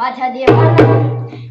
माझ्या देवानं घेतल्या